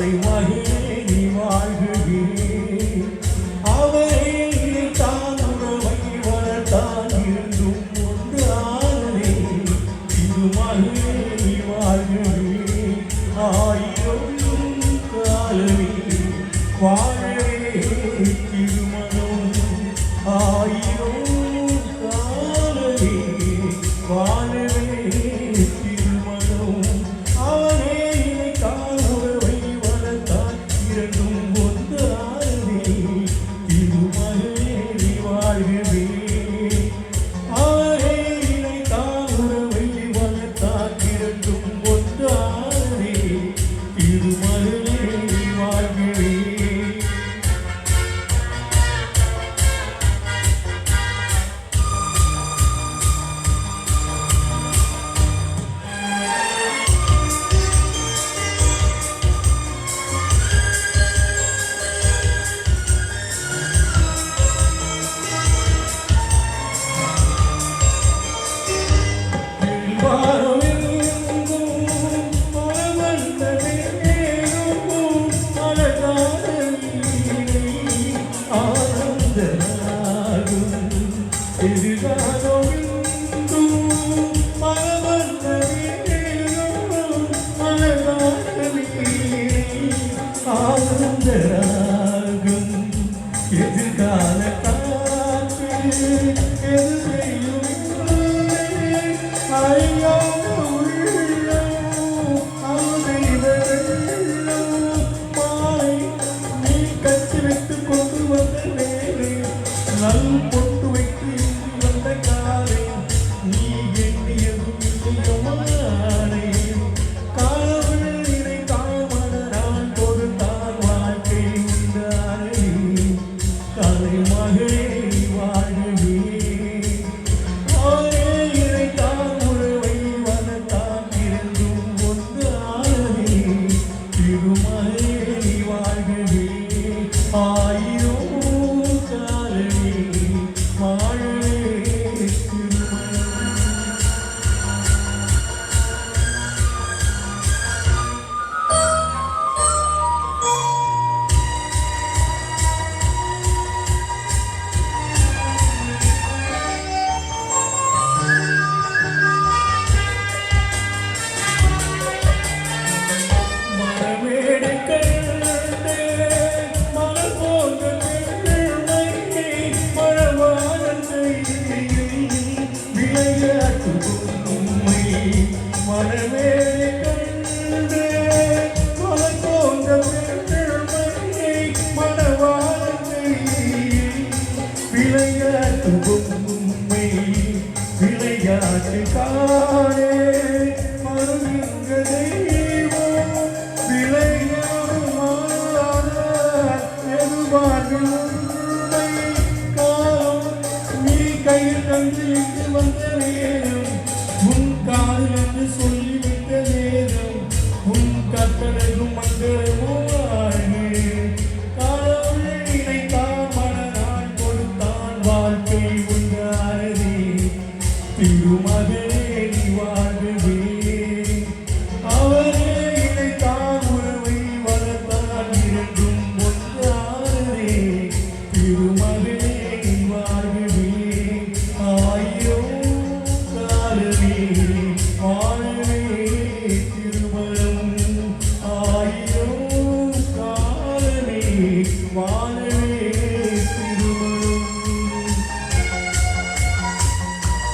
தலை மகிழி வாழ்கிறேன் அவரே இணைத்தான் உறவை வளர்த்தான் இருந்தும் ஒன்றானே இது மகிழி வாழ்கிறேன் ஆயிரம் காலமே வாழ எதிர்கால காற்று செய்யும் ஐயோ விளையாட்டு காணே திருமணம் ஆயிரம் காலமே வாழ